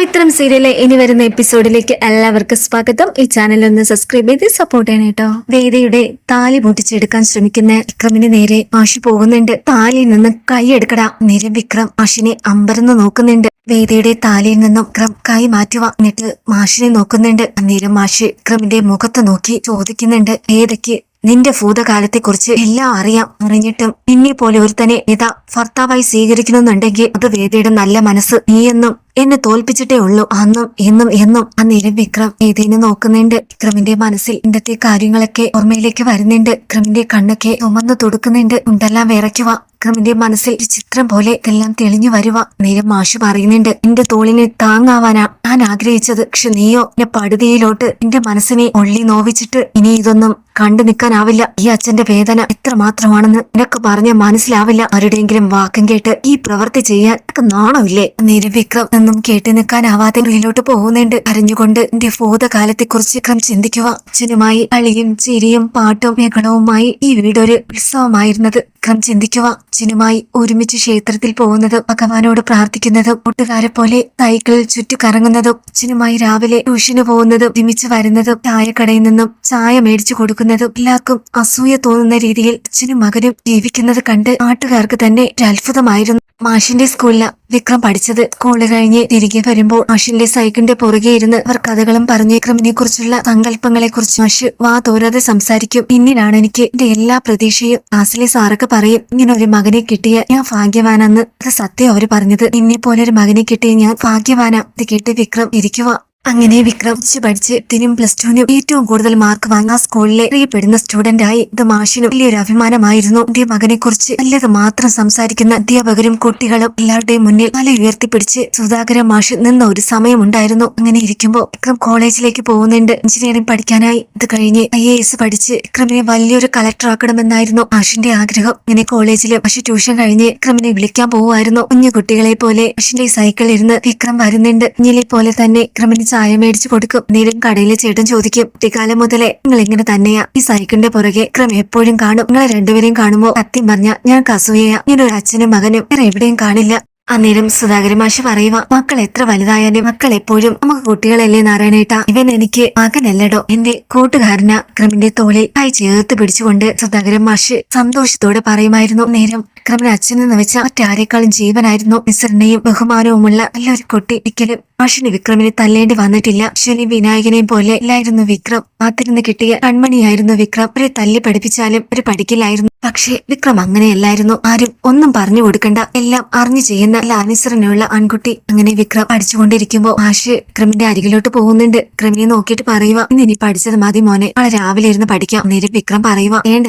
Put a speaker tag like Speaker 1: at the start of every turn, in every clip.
Speaker 1: പവിത്രം സീരിയലിലെ ഇനി വരുന്ന എപ്പിസോഡിലേക്ക് എല്ലാവർക്കും സ്വാഗതം. ഈ ചാനൽ ഒന്ന് സബ്സ്ക്രൈബ് ചെയ്ത് സപ്പോർട്ട് ചെയ്യണം കേട്ടോ വേദയുടെ താലി പൊട്ടിച്ചെടുക്കാൻ ശ്രമിക്കുന്ന വിക്രമിന് നേരെ മാഷി പോകുന്നുണ്ട്. താലിയിൽ നിന്ന് കൈയെടുക്കട നേരെ വിക്രം മാഷിനെ അമ്പരന്ന് നോക്കുന്നുണ്ട്. വേദയുടെ താലിയിൽ നിന്നും വിക്രം കൈ മാറ്റുക എന്നിട്ട് മാഷിനെ നോക്കുന്നുണ്ട്. അന്നേരം മാഷി വിക്രമിന്റെ മുഖത്ത് നോക്കി ചോദിക്കുന്നുണ്ട്. വേദയ്ക്ക് നിന്റെ ഭൂതകാലത്തെക്കുറിച്ച് എല്ലാം അറിയാം. അറിഞ്ഞിട്ടും നിന്നെ പോലെ ഒരുത്തനെ ഇതാ ഭർത്താവായി സ്വീകരിക്കണമെന്നുണ്ടെങ്കിൽ അത് വേദയുടെ നല്ല മനസ്സ്. നീയെന്നും എന്നെ തോൽപ്പിച്ചിട്ടേ ഉള്ളൂ. അന്നും എന്നും എന്നും അന്നേരം വിക്രം ഏതേനെ നോക്കുന്നുണ്ട്. വിക്രമിന്റെ മനസ്സിൽ ഇന്നത്തെ കാര്യങ്ങളൊക്കെ ഓർമ്മയിലേക്ക് വരുന്നുണ്ട്. വിക്രമിന്റെ കണ്ണൊക്കെ ഉമന്നു തൊടുക്കുന്നുണ്ട്. ഉണ്ടെല്ലാം വിറയ്ക്കുക. വിക്രമിന്റെ മനസ്സിൽ ഒരു ചിത്രം പോലെ ഇതെല്ലാം തെളിഞ്ഞു വരുക. നേരം മാഷ് പറയുന്നുണ്ട് എന്റെ തോളിനെ താങ്ങാവാനാ. ഞാൻ ആഗ്രഹിച്ചത്. പക്ഷെ നീയോ എന്റെ പടുതിയിലോട്ട് എന്റെ മനസ്സിനെ ഒള്ളി നോവിച്ചിട്ട് ഇനി ഇതൊന്നും കണ്ടു നിൽക്കാനാവില്ല ഈ അച്ഛന്റെ വേദന എത്ര മാത്രമാണെന്ന് നിനക്ക് പറഞ്ഞ മനസ്സിലാവില്ല. ആരുടെയെങ്കിലും വാക്കും കേട്ട് ഈ പ്രവൃത്തി ചെയ്യാൻ നാണമില്ലേ? നേരം വിക്രം ഒന്നും കേട്ടു നിൽക്കാനാവാതെ മുറിയിലോട്ട് പോകുന്നുണ്ട്. അറിഞ്ഞുകൊണ്ട് എന്റെ ഭൂതകാലത്തെക്കുറിച്ച് വിക്രം ചിന്തിക്കുക. അച്ഛനുമായി അളിയും ചിരിയും പാട്ടും മേഖലവുമായി ഈ വീടൊരു ഉത്സവമായിരുന്നത്. ക്രം ചിന്തിക്കുക. അച്ഛനുമായി ഒരുമിച്ച് ക്ഷേത്രത്തിൽ പോകുന്നതും ഭഗവാനോട് പ്രാർത്ഥിക്കുന്നതും കൂട്ടുകാരെ പോലെ സൈക്കിളിൽ ചുറ്റി കറങ്ങുന്നതും അച്ഛനുമായി രാവിലെ ട്യൂഷന് പോകുന്നതും ഒരുമിച്ച് വരുന്നതും ചായക്കടയിൽ നിന്നും ചായ മേടിച്ചു കൊടുക്കുന്നതും എല്ലാവർക്കും അസൂയ തോന്നുന്ന രീതിയിൽ അച്ഛനും മകനും ജീവിക്കുന്നത് കണ്ട് നാട്ടുകാർക്ക് തന്നെ ഒരു അത്ഭുതമായിരുന്നു. മാഷിന്റെ സ്കൂളില വിക്രം പഠിച്ചത്. സ്കൂൾ കഴിഞ്ഞ് തിരികെ വരുമ്പോൾ മാഷിന്റെ സൈക്കിളിന്റെ പുറകെ ഇരുന്ന് അവർ കഥകളും പറഞ്ഞ് വിക്രമിനെ കുറിച്ചുള്ള സങ്കല്പങ്ങളെ കുറിച്ച് മാഷ് വാ തോരാതെ സംസാരിക്കും. പിന്നിലാണ് എനിക്ക് എന്റെ എല്ലാ പ്രതീക്ഷയും ക്ലാസ്സിലെ സാറൊക്കെ പറയും ഇങ്ങനെ ഒരു മകനെ കിട്ടിയ ഞാൻ ഭാഗ്യവാനെന്ന് അത് സത്യം അവർ പറഞ്ഞത്. എന്നെ പോലെ ഒരു മകനെ കിട്ടിയ ഞാൻ ഭാഗ്യവാനാ. ഇത് കേട്ട് വിക്രം ഇരിക്കുക അങ്ങനെ വിക്രം പഠിച്ച് ടെനും പ്ലസ് ടുവിനും ഏറ്റവും കൂടുതൽ മാർക്ക് വാങ്ങാൻ സ്കൂളിലെ അറിയപ്പെടുന്ന സ്റ്റുഡന്റ് ആയി. ഇത് മാഷിനും വലിയൊരു അഭിമാനമായിരുന്നു. എന്റെ മകനെ കുറിച്ച് നല്ലത് മാത്രം സംസാരിക്കുന്ന അധ്യാപകരും കുട്ടികളും എല്ലാവരുടെയും മുന്നിൽ തല ഉയർത്തിപ്പിടിച്ച് സുധാകരൻ മാഷ് നിന്ന ഒരു സമയമുണ്ടായിരുന്നു. അങ്ങനെ ഇരിക്കുമ്പോൾ വിക്രം കോളേജിലേക്ക് പോകുന്നുണ്ട്. എഞ്ചിനീയറിംഗ് പഠിക്കാനായി. ഇത് കഴിഞ്ഞ് ഐ എ എസ് പഠിച്ച് വിക്രമിനെ വലിയൊരു കളക്ടർ ആക്കണമെന്നായിരുന്നു മാഷിന്റെ ആഗ്രഹം. അങ്ങനെ കോളേജിൽ മാഷ് ട്യൂഷൻ കഴിഞ്ഞ് വിക്രമിനെ വിളിക്കാൻ പോവുമായിരുന്നു. കുഞ്ഞു കുട്ടികളെ പോലെ മാഷിന്റെ സൈക്കിളിൽ ഇരുന്ന് വിക്രം വരുന്നുണ്ട്. കുഞ്ഞിലെ പോലെ തന്നെ വിക്രമിന് ചായ മേടിച്ചു കൊടുക്കും. നേരം കടയിലെ ചേട്ടൻ ചോദിക്കും കുട്ടിക്കാലം മുതലേ നിങ്ങൾ ഇങ്ങനെ തന്നെയാ? ഈ സൈക്കിളിന്റെ പുറകെ ക്രമം എപ്പോഴും കാണും. നിങ്ങളെ രണ്ടുപേരെയും കാണുമ്പോ സത്യം പറഞ്ഞ ഞാൻ കസൂയയാ ഞാൻ ഒരു അച്ഛനും മകനും വേറെ എവിടെയും കാണില്ല. അന്നേരം സുധാകരൻ മാഷ് പറയുക മക്കൾ എത്ര വലുതായാലും മക്കൾ എപ്പോഴും നമുക്ക് കുട്ടികളല്ലേ നാരായണേട്ട. ഇവൻ എനിക്ക് മകനല്ലടോ. എന്റെ കൂട്ടുകാരന. ക്രമിന്റെ തോളിൽ കൈ ചേർത്ത് പിടിച്ചുകൊണ്ട് സുധാകരൻ മാഷ് സന്തോഷത്തോടെ പറയുമായിരുന്നു. നേരം ക്രമിന് അച്ഛനെന്ന് വെച്ച മറ്റാരേക്കാളും ജീവനായിരുന്നു നിസറിനെയും ബഹുമാനവുമുള്ള നല്ലൊരു കുട്ടി. ഒരിക്കലും മാഷിന് വിക്രമിനെ തല്ലേണ്ടി വന്നിട്ടില്ല. ശനി വിനായകനെയും പോലെ ഇല്ലായിരുന്നു വിക്രം. കാത്തിരുന്ന് കിട്ടിയ കൺമണിയായിരുന്നു വിക്രം. ഒരു തല്ലി പഠിപ്പിച്ചാലും ഒരു പഠിക്കില്ലായിരുന്നു. പക്ഷേ വിക്രം അങ്ങനെയല്ലായിരുന്നു. ആരും ഒന്നും പറഞ്ഞു കൊടുക്കണ്ട. എല്ലാം അറിഞ്ഞു ചെയ്യുന്ന ലാനിസറിനുള്ള ആൺകുട്ടി അങ്ങനെ വിക്രം പഠിച്ചുകൊണ്ടിരിക്കുമ്പോൾ ആഷ് വിക്രമിന്റെ അരികിലോട്ട് പോകുന്നുണ്ട്. വിക്രമിനെ നോക്കിയിട്ട് പറയുക ഇന്ന് ഇനി പഠിച്ചത് മതി മോനെ. നാളെ രാവിലെ ഇരുന്ന് പഠിക്കാം. നേരം വിക്രം പറയുക വേണ്ട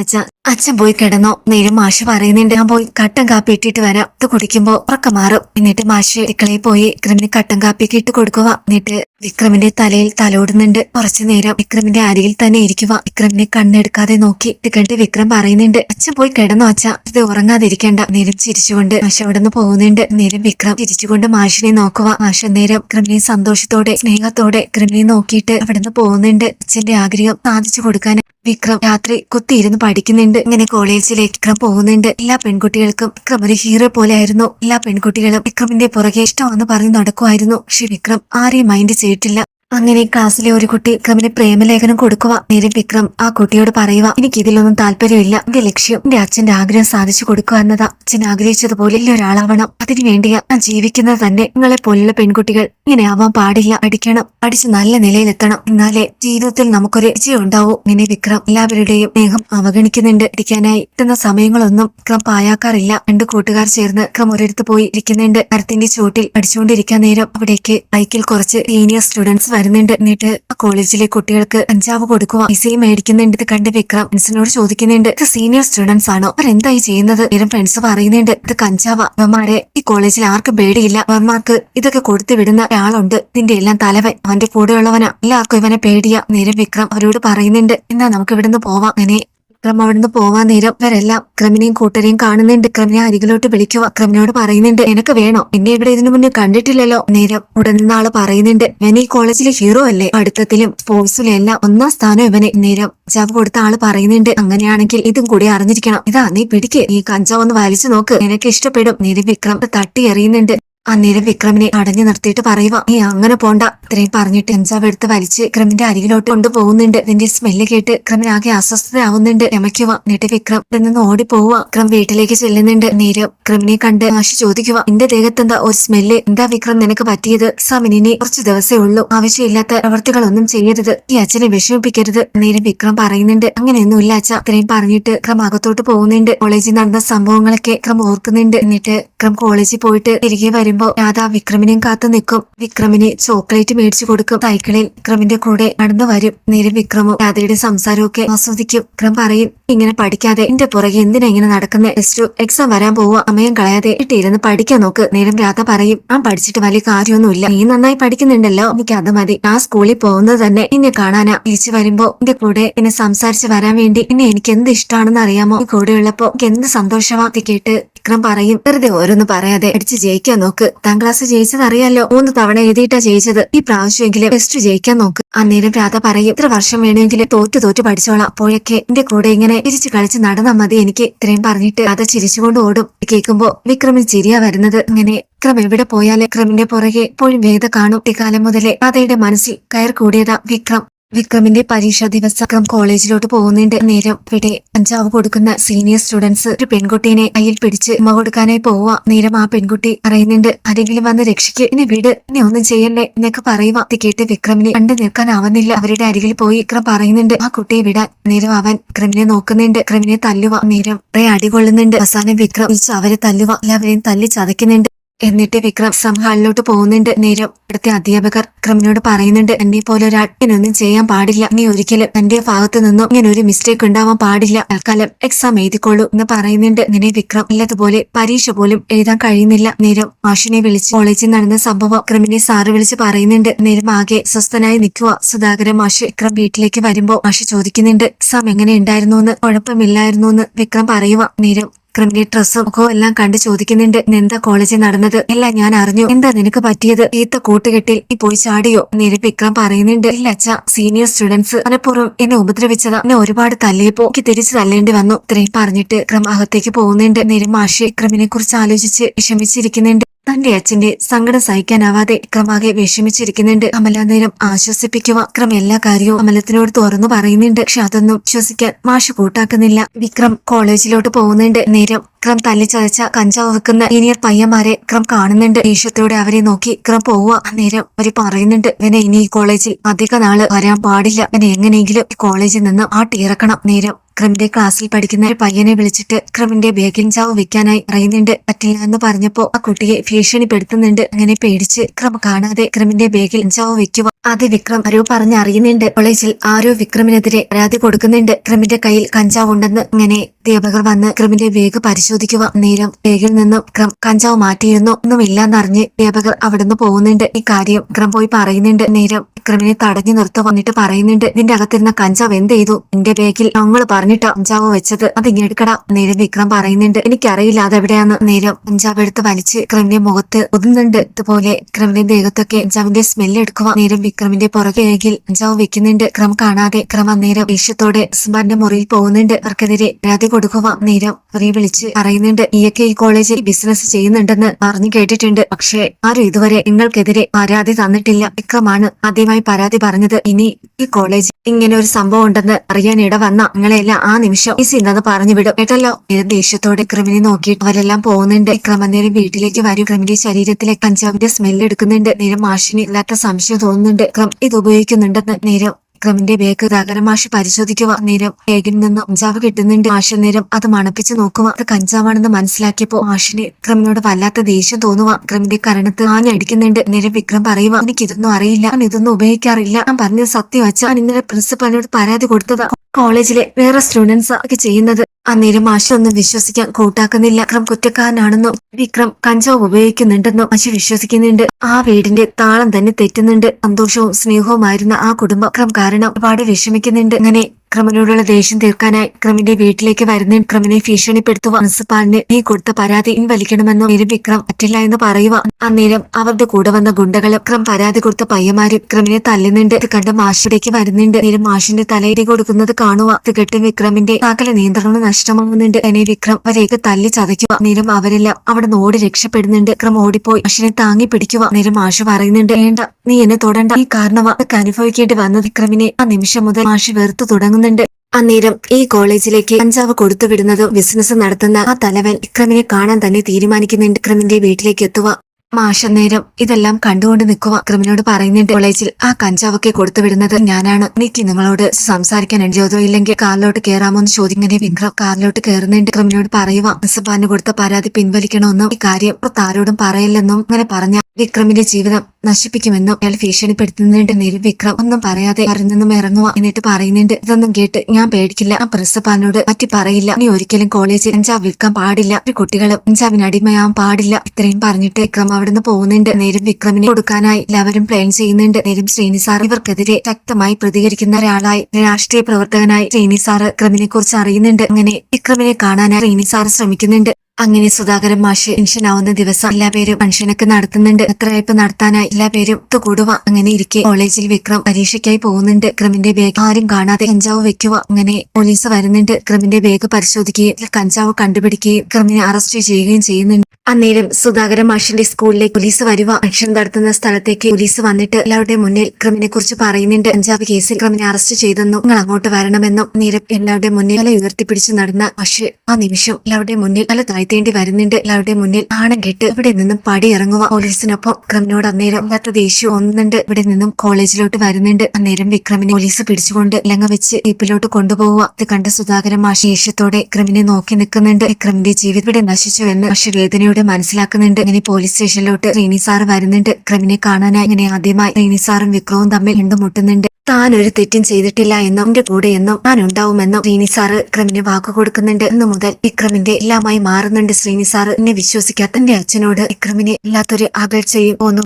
Speaker 1: അച്ഛൻ പോയി കിടന്നോ. നേരം മാഷ് പറയുന്നുണ്ട് ഞാൻ കട്ടൻ കാപ്പി ഇട്ടിട്ട് വരാം. ഇത് കുടിക്കുമ്പോ ഉറക്കം മാറും. എന്നിട്ട് മാഷ് അടുക്കളയിൽ പോയി വിക്രമിന് കട്ടൻ കാപ്പിയൊക്കെ ഇട്ട് കൊടുക്കുക. എന്നിട്ട് വിക്രമിന്റെ തലയിൽ തലോടുന്നുണ്ട് കുറച്ചു നേരം വിക്രമിന്റെ അരികിൽ തന്നെ ഇരിക്കുക. വിക്രമിനെ കണ്ണെടുക്കാതെ നോക്കി. ഇത് കണ്ട് വിക്രം പറയുന്നുണ്ട് അച്ഛൻ പോയി കിടന്നു അച്ഛ. ഇത് ഉറങ്ങാതിരിക്കേണ്ട. നേരം ചിരിച്ചുകൊണ്ട് മാഷ അവിടെ നിന്ന് പോകുന്നുണ്ട്. നേരം വിക്രം ചിരിച്ചുകൊണ്ട് മാഷിനെ നോക്കുക. മാഷ നേരം വിക്രമിനെ സന്തോഷത്തോടെ സ്നേഹത്തോടെ വിക്രമിനെ നോക്കിയിട്ട് അവിടെ നിന്ന് പോകുന്നുണ്ട്. അച്ഛന്റെ ആഗ്രഹം സാധിച്ചു കൊടുക്കാൻ വിക്രം രാത്രി കുത്തിയിരുന്ന് പഠിക്കുന്നുണ്ട്. ഇങ്ങനെ കോളേജിലേക്ക് വിക്രം പോകുന്നുണ്ട്. എല്ലാ പെൺകുട്ടികൾക്കും വിക്രം ഒരു ഹീറോ പോലെ ആയിരുന്നു എല്ലാ പെൺകുട്ടികളും വിക്രമിന്റെ പുറകെ ഇഷ്ടമാണെന്ന് പറഞ്ഞ് നടക്കുമായിരുന്നു. പക്ഷെ വിക്രം ആരെയും മൈൻഡ് ചെയ്തിട്ടില്ല. അങ്ങനെ ക്ലാസ്സിലെ ഒരു കുട്ടി വിക്രമിന് പ്രേമലേഖനം കൊടുക്കുക നേരെ വിക്രം ആ കുട്ടിയോട് പറയുക എനിക്ക് ഇതിലൊന്നും താല്പര്യമില്ല. എന്റെ ലക്ഷ്യം എന്റെ അച്ഛന്റെ ആഗ്രഹം സാധിച്ചു കൊടുക്കുക എന്നതാ. അച്ഛൻ ആഗ്രഹിച്ചതുപോലെ ഒരാളാവണം അതിനു വേണ്ടിയാ ഞാൻ ജീവിക്കുന്നത് തന്നെ. നിങ്ങളെ പോലുള്ള പെൺകുട്ടികൾ ഇങ്ങനെ ആവാൻ പാടില്ല. പഠിക്കണം പഠിച്ച് നല്ല നിലയിലെത്തണം. എന്നാലേ ജീവിതത്തിൽ നമുക്കൊരു വിജയം ഉണ്ടാവൂ. ഇങ്ങനെ വിക്രം എല്ലാവരുടെയും സ്നേഹം അവഗണിക്കുന്നുണ്ട്. ഇരിക്കാനായി എത്തുന്ന സമയങ്ങളൊന്നും വിക്രം പായാക്കാറില്ല രണ്ട് കൂട്ടുകാർ ചേർന്ന് വിക്രം ഒരിടത്ത് പോയി ഇരിക്കുന്നുണ്ട്. മരത്തിന്റെ ചുവട്ടിൽ പഠിച്ചുകൊണ്ടിരിക്കാൻ നേരം അവിടേക്ക് ബൈക്കിൽ കുറച്ച് സീനിയർ സ്റ്റുഡൻസ് വരുന്നുണ്ട്. എന്നിട്ട് കോളേജിലെ കുട്ടികൾക്ക് കഞ്ചാവ് കൊടുക്കുക പൈസയും മേടിക്കുന്നുണ്ട് ഇത് കണ്ട് വിക്രം ഫ്രണ്ട്സിനോട് ചോദിക്കുന്നുണ്ട് ഇത് സീനിയർ സ്റ്റുഡൻസ് ആണോ? അവർ എന്തായി ചെയ്യുന്നത്? നേരം ഫ്രണ്ട്സ് പറയുന്നുണ്ട് ഇത് കഞ്ചാവ. അവന്മാരെ ഈ കോളേജിൽ ആർക്കും പേടിയില്ല. അവന്മാർക്ക് ഇതൊക്കെ കൊടുത്തു വിടുന്ന ഒരാളുണ്ട്. ഇതിന്റെ എല്ലാം തലവൻ. അവന്റെ കൂടെയുള്ളവനാ. എല്ലാവർക്കും ഇവനെ പേടിയാ. നേരം വിക്രം അവരോട് പറയുന്നുണ്ട് എന്നാ നമുക്ക് ഇവിടുന്ന് പോവാം. അങ്ങനെ വിക്രം അവിടുന്ന് പോവാൻ നേരം ഇവരെല്ലാം ക്രമിനെയും കൂട്ടരെയും കാണുന്നുണ്ട്. ക്രമിനെ അരികിലോട്ട് വിളിക്കുക. ക്രമിനോട് പറയുന്നുണ്ട് എനക്ക് വേണോ? എന്നെ ഇവിടെ ഇതിനു മുന്നേ കണ്ടിട്ടില്ലല്ലോ. നേരം ഉടൻ നാൾ പറയുന്നുണ്ട് ഇവൻ ഈ കോളേജിലെ ഹീറോ അല്ലേ? പഠിത്തത്തിലും സ്പോർട്സിലും എല്ലാം ഒന്നാം സ്ഥാനം ഇവനെ. നേരം കഞ്ചാവ് കൊടുത്ത ആൾ പറയുന്നുണ്ട് അങ്ങനെയാണെങ്കിൽ ഇതും കൂടി അറിഞ്ഞിരിക്കണം. ഇതാ നീ പിടിക്ക്. നീ കഞ്ചാവ് ഒന്ന് വലിച്ചു നോക്ക്. നിനക്ക് ഇഷ്ടപ്പെടും. നേരം വിക്രം തട്ടി എറിയുന്നുണ്ട്. അന്നേരം വിക്രമിനെ അടഞ്ഞു നിർത്തിയിട്ട് പറയുക നീ അങ്ങനെ പോണ്ട. ഇത്രയും പറഞ്ഞിട്ട് കഞ്ചാവ് എടുത്ത് വലിച്ച് വിക്രമിന്റെ അരികിലോട്ട് കൊണ്ടുപോകുന്നുണ്ട്. ഇതിന്റെ സ്മെല്ല് കേട്ട് വിക്രമിന് ആകെ അസ്വസ്ഥതയാവുന്നുണ്ട്. രമയ്ക്കുക എന്നിട്ട് വിക്രം ഇവിടെ നിന്ന് ഓടി പോവുക വിക്രം വീട്ടിലേക്ക് ചെല്ലുന്നുണ്ട്. നേരം വിക്രമിനെ കണ്ട് ആശി ചോദിക്കുക നിന്റെ ദേഹത്തെന്താ ഒരു സ്മെല്ല്? എന്താ വിക്രം നിനക്ക് പറ്റിയത്? സമിനിനെ കുറച്ച് ദിവസേ ഉള്ളൂ. ആവശ്യമില്ലാത്ത പ്രവർത്തികളൊന്നും ചെയ്യരുത്. ഈ അച്ഛനെ വിഷമിപ്പിക്കരുത്. നേരം വിക്രം പറയുന്നുണ്ട് അങ്ങനെയൊന്നുമില്ല അച്ഛ. ഇത്രയും പറഞ്ഞിട്ട് വിക്രം അകത്തോട്ട് പോകുന്നുണ്ട്. കോളേജിൽ നടന്ന സംഭവങ്ങളൊക്കെ വിക്രം ഓർക്കുന്നുണ്ട്. എന്നിട്ട് വിക്രം കോളേജിൽ പോയിട്ട് തിരികെ വരുമ്പോ രാധ വിക്രമിനെയും കാത്തു നിൽക്കും വിക്രമിന് ചോക്ലേറ്റ് മേടിച്ചു കൊടുക്കും. സൈക്കിളിൽ വിക്രമിന്റെ കൂടെ നടന്നു വരും. നേരം വിക്രമും രാധയുടെ സംസാരമൊക്കെ ആസ്വദിക്കും. വിക്രം പറയും ഇങ്ങനെ പഠിക്കാതെ എന്റെ പുറകെ എന്തിനാ ഇങ്ങനെ നടക്കുന്ന? ടെസ്റ്റ് ടു എക്സാം വരാൻ പോവുക സമയം കളയാതെ ഇട്ടിരുന്ന് പഠിക്കാൻ നോക്ക്. നേരം രാധ പറയും ആ പഠിച്ചിട്ട് വലിയ കാര്യമൊന്നുമില്ല. നീ നന്നായി പഠിക്കുന്നുണ്ടല്ലോ. എനിക്ക് അത് മതി. ആ സ്കൂളിൽ പോകുന്നത് തന്നെ നിന്നെ കാണാനാ. തിരിച്ചു വരുമ്പോ എന്റെ കൂടെ എന്നെ സംസാരിച്ച് വരാൻ വേണ്ടി എന്നെ എനിക്ക് എന്ത് ഇഷ്ടമാണെന്ന് അറിയാമോ? കൂടെ ഉള്ളപ്പോ എനിക്ക് എന്ത് സന്തോഷമാ? കേട്ട് വിക്രം പറയും വെറുതെ ഓരോന്ന് പറയാതെ അടിച്ച് ജയിക്കാൻ നോക്ക്. പത്താം ക്ലാസ് ജയിച്ചത് അറിയാലോ മൂന്ന് തവണ എഴുതിയിട്ടാ ജയിച്ചത്. ഈ പ്രാവശ്യമെങ്കിലും ടെസ്റ്റ് ജയിക്കാൻ നോക്ക്. അന്നേരം രാധ പറയും ഇത്ര വർഷം വേണമെങ്കിലും തോറ്റു തോറ്റു പഠിച്ചോളാം. അപ്പോഴൊക്കെ എന്റെ കൂടെ ഇങ്ങനെ ചിരിച്ചു കളിച്ച് നടന്നാ മതി എനിക്ക് ഇത്രയും പറഞ്ഞിട്ട് രാധ ചിരിച്ചുകൊണ്ട് ഓടും. കേൾക്കുമ്പോ വിക്രമിന് ചിരിയാ വരുന്നത്. അങ്ങനെ വിക്രം എവിടെ പോയാലും വിക്രമിന്റെ പുറകെ എപ്പോഴും വേദ കാണും. കുട്ടിക്കാലം മുതലേ രാധയുടെ മനസ്സിൽ കയർ കൂടിയതാ വിക്രം. വിക്രമിന്റെ പരീക്ഷാ ദിവസം കോളേജിലോട്ട് പോകുന്നതിന്റെ നേരം ഇവിടെ അഞ്ചാവ് കൊടുക്കുന്ന സീനിയർ സ്റ്റുഡൻസ് ഒരു പെൺകുട്ടീനെ കയ്യിൽ പിടിച്ച് ഉമ്മ കൊടുക്കാനായി പോവുക. നേരം ആ പെൺകുട്ടി പറയുന്നുണ്ട് ആരെങ്കിലും വന്ന് രക്ഷിക്ക്. എന്നെ വിട്. എന്നെ ഒന്നും ചെയ്യല്ലേ. എന്നൊക്കെ പറയുക. കേട്ട് വിക്രമിനെ കണ്ടു നിൽക്കാനാവുന്നില്ല. അവരുടെ അരികിൽ പോയി വിക്രം പറയുന്നുണ്ട് ആ കുട്ടിയെ വിടാൻ. നേരം അവൻ വിക്രമിനെ നോക്കുന്നുണ്ട്. വിക്രമിനെ തല്ലുക. നേരം കുറെ അടികൊള്ളുന്നുണ്ട് അവസാനം വിക്രം വിളിച്ച് അവരെ തല്ലുക. എല്ലാവരെയും തല്ലി ചതയ്ക്കുന്നുണ്ട്. എന്നിട്ട് വിക്രം സംഹാളിലോട്ട് പോകുന്നുണ്ട്. നേരം ഇവിടുത്തെ അധ്യാപകർ വിക്രമിനോട് പറയുന്നുണ്ട് എന്നെ പോലെ ഒരാൾ ഇങ്ങനൊന്നും ചെയ്യാൻ പാടില്ല. നീ ഒരിക്കലും എന്റെ ഭാഗത്ത് നിന്നും ഇങ്ങനെ ഒരു മിസ്റ്റേക്ക് ഉണ്ടാവാൻ പാടില്ല. തൽക്കാലം എക്സാം എഴുതിക്കോളൂ എന്ന് പറയുന്നുണ്ട്. ഇങ്ങനെ വിക്രം ഇല്ലതുപോലെ പരീക്ഷ പോലും എഴുതാൻ കഴിയുന്നില്ല. നേരം മാഷിനെ വിളിച്ച് കോളേജിൽ നടന്ന സംഭവം വിക്രമിനെ സാറ് വിളിച്ച് പറയുന്നുണ്ട്. നേരം ആകെ സ്വസ്ഥനായി നിൽക്കുക. സുധാകരൻ മാഷ് വിക്രം വീട്ടിലേക്ക് വരുമ്പോ മാഷ് ചോദിക്കുന്നുണ്ട് എക്സാം എങ്ങനെ ഉണ്ടായിരുന്നു എന്ന് കുഴപ്പമില്ലായിരുന്നു എന്ന് വിക്രം പറയുക. നേരം വിക്രമിന്റെ ഡ്രസ്സും മുഖവും എല്ലാം കണ്ട് ചോദിക്കുന്നുണ്ട് എന്താ കോളേജിൽ നടന്നത്? എല്ലാം ഞാൻ അറിഞ്ഞു. എന്താ നിനക്ക് പറ്റിയത്? ഈത്ത കൂട്ടുകെട്ടിൽ ഈ പോയി ചാടിയോ? നേരെ വിക്രം പറയുന്നുണ്ട് ഇല്ല അച്ഛ സീനിയർ സ്റ്റുഡൻസ് മനഃപൂർവം എന്നെ ഉപദ്രവിച്ചതാ. എന്നെ ഒരുപാട് തല്ലിയപ്പോ എനിക്ക് തിരിച്ചു തല്ലേണ്ടി വന്നു. ഇത്രയും പറഞ്ഞിട്ട് ക്രം അകത്തേക്ക് പോകുന്നുണ്ട്. നേരെ മാഷി ക്രിമിനെ കുറിച്ച് ആലോചിച്ച് വിഷമിച്ചിരിക്കുന്നുണ്ട്. തന്റെ അച്ഛന്റെ സങ്കടം സഹിക്കാനാവാതെ വിക്രമാകെ വിഷമിച്ചിരിക്കുന്നുണ്ട്. അമലാനേരം ആശ്വസിപ്പിക്കുക. വിക്രം എല്ലാ കാര്യവും അമലത്തിനോട് തുറന്നു പറയുന്നുണ്ട്. പക്ഷെ അതൊന്നും വിശ്വസിക്കാൻ മാഷ് കൂട്ടാക്കുന്നില്ല. വിക്രം കോളേജിലോട്ട് പോകുന്നുണ്ട്. നേരം വിക്രം തല്ലിച്ചതച്ച കഞ്ചാവ് വെക്കുന്ന സീനിയർ പയ്യന്മാരെ ക്രം കാണുന്നുണ്ട്. ഈശ്വരത്തോടെ അവരെ നോക്കി ക്രം പോവുക അന്നേരം അവർ പറയുന്നുണ്ട് ഇവനെ ഇനി ഈ കോളേജിൽ അധിക നാൾ വരാൻ പാടില്ല. ഇവനെ എങ്ങനെയെങ്കിലും ഈ കോളേജിൽ നിന്ന് ആട്ടിയിറക്കണം നേരം ക്രമിന്റെ ക്ലാസ്സിൽ പഠിക്കുന്ന ഒരു പയ്യനെ വിളിച്ചിട്ട് ക്രമിന്റെ ബേക്കിംഗ് ചാവ് വെക്കാനായി പറയുന്നുണ്ട്. പറ്റില്ല എന്ന് പറഞ്ഞപ്പോ ആ കുട്ടിയെ ഭീഷണിപ്പെടുത്തുന്നുണ്ട് അങ്ങനെ പേടിച്ച് ക്രം കാണാതെ ക്രമിന്റെ ബേക്കിംഗ് ചാവ് വെക്കുക അത് വിക്രം ആരോ പറഞ്ഞ് അറിയുന്നുണ്ട്. കോളേജിൽ ആരോ വിക്രമിനെതിരെ പരാതി കൊടുക്കുന്നുണ്ട്. ക്രമിന്റെ കയ്യിൽ കഞ്ചാവ് ഉണ്ടെന്ന് അങ്ങനെ അധ്യാപകർ വന്ന് ക്രമിന്റെ ബേഗ് പരിശോധിക്കുക. നേരം ബേഗിൽ നിന്നും ക്രം കഞ്ചാവ് മാറ്റിയിരുന്നു. ഒന്നുമില്ലാന്നറിഞ്ഞ് അധ്യാപകർ അവിടുന്ന് പോകുന്നുണ്ട്. ഈ കാര്യം ക്രം പോയി പറയുന്നുണ്ട്. നേരം വിക്രമിനെ തടഞ്ഞു നിർത്ത വന്നിട്ട് പറയുന്നുണ്ട്. നിന്റെ അകത്തിരുന്ന കഞ്ചാവ് എന്ത് ചെയ്തു? നിന്റെ ബേഗിൽ ഞങ്ങൾ പറഞ്ഞിട്ട് കഞ്ചാവ് വെച്ചത്. അത് ഇങ്ങനെ എടുക്കടാ. നേരം വിക്രം പറയുന്നുണ്ട്. എനിക്കറിയില്ല അതെവിടെയാണ് നേരം കഞ്ചാവ് എടുത്ത് വലിച്ച് വിക്രമിന്റെ മുഖത്ത് ഒതുന്നുണ്ട് ഇതുപോലെ വിക്രമിന്റെ ദേഹത്തൊക്കെ കഞ്ചാവിന്റെ സ്മെല്ല് എടുക്കുക. നേരം വിക്രമിന്റെ പുറകെ ബേഗിൽ കഞ്ചാവ് വെക്കുന്നുണ്ട്. ക്രം കാണാതെ ക്രം നേരം ദേഷ്യത്തോടെ സുമാന്റെ മുറിയിൽ പോകുന്നുണ്ട്. അവർക്കെതിരെ പരാതി കൊടുക്കുക. നേരം അവരെ വിളിച്ച് പറയുന്നുണ്ട്. നീയൊക്കെ ഈ കോളേജിൽ ബിസിനസ് ചെയ്യുന്നുണ്ടെന്ന് പറഞ്ഞു കേട്ടിട്ടുണ്ട്. പക്ഷേ ആരും ഇതുവരെ നിങ്ങൾക്കെതിരെ പരാതി തന്നിട്ടില്ല. വിക്രമാണ് ആദ്യമായി പരാതി പറഞ്ഞത്. ഇനി ഈ കോളേജ് ഇങ്ങനെ ഒരു സംഭവം ഉണ്ടെന്ന് അറിയാൻ ഇട വന്ന നിങ്ങളെല്ലാം ആ നിമിഷം ഈ സിന്നത് പറഞ്ഞു വിടും. കേട്ടല്ലോ? ദേഷ്യത്തോടെ ക്രിമിനെ നോക്കിയിട്ട് അവരെല്ലാം പോകുന്നുണ്ട്. വിക്രം വീട്ടിലേക്ക് വരും. ക്രിമിന്റെ ശരീരത്തിലെ കഞ്ചാവിന്റെ സ്മെല്ല് എടുക്കുന്നുണ്ട്. നേരം മാഷിന് ഇല്ലാത്ത സംശയം തോന്നുന്നുണ്ട്. ക്രം ഇത് ഉപയോഗിക്കുന്നുണ്ടെന്ന് നേരം വിക്രമിന്റെ ബേക്ക് തകരമാഷി മാഷ് പരിശോധിക്കുക നേരം ബേഗിൽ നിന്ന് കഞ്ചാവ് കിട്ടുന്നുണ്ട്. മാഷ നേരം അത് മണപ്പിച്ച് നോക്കുക അത് കഞ്ചാവാണെന്ന് മനസ്സിലാക്കിയപ്പോ മാഷിന് വിക്രമിനോട് വല്ലാത്ത ദേഷ്യം തോന്നുക വിക്രമിന്റെ കരണത്ത് ആഞ്ഞടിക്കുന്നുണ്ട്. നേരം വിക്രം പറയുക എനിക്ക് ഇതൊന്നും അറിയില്ല. ഞാൻ ഇതൊന്നും ഉപയോഗിക്കാറില്ല. ഞാൻ പറഞ്ഞത് സത്യം വെച്ചാൽ ഇന്നലെ പ്രിൻസിപ്പലിനോട് പരാതി കൊടുത്തതാ. കോളേജിലെ വേറെ സ്റ്റുഡൻസ് ഒക്കെ ചെയ്യുന്നത്. അന്നേരം ഒന്നും വിശ്വസിക്കാൻ കൂട്ടാക്കുന്നില്ല. വിക്രം കുറ്റക്കാരനാണെന്നും വിക്രം കഞ്ചാവ് ഉപയോഗിക്കുന്നുണ്ടെന്നും ആശ വിശ്വസിക്കുന്നുണ്ട്. ആ വീടിന്റെ താളം തന്നെ തെറ്റുന്നുണ്ട്. സന്തോഷവും സ്നേഹവുമായിരുന്ന ആ കുടുംബം കാരണം ഒരുപാട് വിഷമിക്കുന്നുണ്ട്. അങ്ങനെ ക്രമിനോടുള്ള ദേഷ്യം തീർക്കാനായി ക്രമിന്റെ വീട്ടിലേക്ക് വരുന്ന ക്രമിനെ ഭീഷണിപ്പെടുത്തുക മുനിസിപ്പാലിന് നീ കൊടുത്ത പരാതി പിൻവലിക്കണമെന്നും നേരം വിക്രം പറ്റില്ല എന്ന് പറയുക അന്നേരം അവരുടെ കൂടെ വന്ന ഗുണ്ടകളും ക്രം പരാതി കൊടുത്ത പയ്യന്മാരും ക്രമിനെ തല്ലുന്നുണ്ട്. ഇത് കണ്ട് മാഷിലേക്ക് വരുന്നുണ്ട്. നേരം മാഷിന്റെ തലയിടി കൊടുക്കുന്നത് കാണുക ഇത് കെട്ട് വിക്രമിന്റെ സകല നിയന്ത്രണം നഷ്ടമാവുന്നുണ്ട്. എന്നെ വിക്രം അവരേക്ക് തല്ലി ചതയ്ക്കുക നേരം അവരെല്ലാം അവിടെ നിന്ന് ഓടി രക്ഷപ്പെടുന്നുണ്ട്. ക്രം ഓടിപ്പോയി മാഷിനെ താങ്ങി പിടിക്കുക നേരം മാഷ് പറയുന്നുണ്ട് വേണ്ട നീ എന്നെ തൊടണ്ട. ഈ ഇതൊക്കെ അനുഭവിക്കേണ്ടി വന്നത്. വിക്രമിനെ ആ നിമിഷം മുതൽ മാഷ് വെറുത്തു തുടങ്ങുന്നുണ്ട് അന്നേരം ഈ കോളേജിലേക്ക് കഞ്ചാവ് കൊടുത്തുവിടുന്നതും ബിസിനസ് നടത്തുന്ന ആ തലവൻ വിക്രമിനെ കാണാൻ തന്നെ തീരുമാനിക്കുന്നുണ്ട്. വിക്രമിന്റെ വീട്ടിലേക്ക് എത്തുക. മാഷന്നേരം ഇതെല്ലാം കണ്ടുകൊണ്ട് നിൽക്കുക. ക്രിമിനോട് പറയുന്നുണ്ട് കോളേജിൽ ആ കഞ്ചാവൊക്കെ കൊടുത്തുവിടുന്നത് ഞാനാണ്. എനിക്ക് നിങ്ങളോട് സംസാരിക്കാൻ അനുജോതോ ഇല്ലെങ്കിൽ കാറിലോട്ട് കയറാമോ എന്ന് ചോദിങ്ങനെ വിക്രം കാറിലോട്ട് കയറുന്നുണ്ട് ക്രിമിനോട് പറയുക പ്രിൻസിപ്പാലിന് കൊടുത്ത പരാതി പിൻവലിക്കണമെന്നും ഈ കാര്യം ആരോടും പറയില്ലെന്നും അങ്ങനെ പറഞ്ഞ വിക്രമിന്റെ ജീവിതം നശിപ്പിക്കുമെന്നും അയാൾ ഭീഷണിപ്പെടുത്തുന്നുണ്ട്. നേരിൽ വിക്രം ഒന്നും പറയാതെ പറഞ്ഞെന്നും ഇറങ്ങുക എന്നിട്ട് പറയുന്നുണ്ട് ഇതൊന്നും കേട്ട് ഞാൻ പേടിക്കില്ല. ആ പ്രിൻസിപ്പാലിനോട് പറ്റി പറയില്ല. ഇനി ഒരിക്കലും കോളേജിൽ അഞ്ചാവ് വിൽക്കാൻ പാടില്ല. ഒരു കുട്ടികളും അഞ്ചാവിന് അടിമയാവാൻ പാടില്ല. ഇത്രയും പറഞ്ഞിട്ട് വിക്രം അവിടുന്ന് പോകുന്നുണ്ട്. നേരം വിക്രമിനെ കൊടുക്കാനായി എല്ലാവരും പ്ലാൻ ചെയ്യുന്നുണ്ട്. നേരം ശ്രീനിസാർ ഇവർക്കെതിരെ ശക്തമായി പ്രതികരിക്കുന്ന ഒരാളായി. രാഷ്ട്രീയ പ്രവർത്തകനായി ശ്രീനിസാർ വിക്രമിനെ കുറിച്ച് അറിയുന്നുണ്ട്. അങ്ങനെ വിക്രമിനെ കാണാനായി ശ്രീനിസാർ ശ്രമിക്കുന്നുണ്ട്. അങ്ങനെ സുധാകരൻ മാഷ് പെൻഷൻ ആവുന്ന ദിവസം എല്ലാ പേരും പെൻഷനൊക്കെ നടത്തുന്നുണ്ട്. എത്രയപ്പ് നടത്താനായി എല്ലാ പേരും ഒത്തുകൂടുക അങ്ങനെ ഇരിക്കെ കോളേജിൽ വിക്രം പരീക്ഷയ്ക്കായി പോകുന്നുണ്ട്. വിക്രമിന്റെ ബാഗ് ആരും കാണാതെ കഞ്ചാവ് വെക്കുക അങ്ങനെ പോലീസ് വരുന്നുണ്ട്. വിക്രമിന്റെ ബാഗ് പരിശോധിക്കുകയും കഞ്ചാവ് കണ്ടുപിടിക്കുകയും വിക്രമിനെ അറസ്റ്റ് ചെയ്യുകയും ചെയ്യുന്നുണ്ട്. അന്നേരം സുധാകരൻ മാഷിന്റെ സ്കൂളിലേക്ക് പോലീസ് വരുക ഫംഗ്ഷൻ നടത്തുന്ന സ്ഥലത്തേക്ക് പോലീസ് വന്നിട്ട് എല്ലാവരുടെയും മുന്നിൽ വിക്രമിനെ കുറിച്ച് പറയുന്നുണ്ട്. കഞ്ചാവ് കേസിൽ വിക്രമിനെ അറസ്റ്റ് ചെയ്തെന്നും നിങ്ങൾ അങ്ങോട്ട് വരണമെന്നും. നേരം എല്ലാവരുടെയും മുന്നിൽ ഉയർത്തിപ്പിടിച്ച് നടന്ന പക്ഷേ ആ നിമിഷം എല്ലാവരുടെയും മുന്നിൽ തല താഴ്ത്തേണ്ടി വരുന്നുണ്ട്. എല്ലാവരുടെ മുന്നിൽ ആണ് കെട്ട് ഇവിടെ നിന്നും പടി ഇറങ്ങുക പോലീസിനൊപ്പം വിക്രമിനോട് അന്നേരം അല്ലാത്ത ദേഷ്യം ഒന്നുണ്ട്. ഇവിടെ നിന്നും കോളേജിലോട്ട് വരുന്നുണ്ട്. അന്നേരം വിക്രമിനെ പോലീസ് പിടിച്ചുകൊണ്ട് ലങ്ങ വെച്ച് ജീപ്പിലോട്ട് കൊണ്ടുപോവുക. ഇത് കണ്ട സുധാകരൻ മാഷ് ദേഷ്യത്തോടെ വിക്രമിനെ നോക്കി നിൽക്കുന്നുണ്ട്. വിക്രമിന്റെ ജീവിതം ഇവിടെ നശിച്ചു എന്ന് മാഷ് വേദനയോടെ മനസ്സിലാക്കുന്നുണ്ട്. ഇങ്ങനെ പോലീസ് സ്റ്റേഷനിലോട്ട് റീനി സാർ വരുന്നുണ്ട്. വിക്രമിനെ കാണാനായി ഇങ്ങനെ ആദ്യമായി റീനി സാറും വിക്രവും തമ്മിൽ കണ്ടുമുട്ടുന്നുണ്ട് താൻ ഒരു തെറ്റും ചെയ്തിട്ടില്ല എന്നും എന്റെ കൂടെ എന്നും താൻ ഉണ്ടാവുമെന്നും ശ്രീനി സാറ് വിക്രമിന് വാക്ക് കൊടുക്കുന്നുണ്ട്. ഇന്നു മുതൽ വിക്രമിന്റെ എല്ലാമായി മാറുന്നുണ്ട് ശ്രീനി സാറ്. എന്നെ വിശ്വസിക്കാത്ത അച്ഛനോട് വിക്രമിനെ ഇല്ലാത്തൊരു അകൽച്ചയും ഒന്നും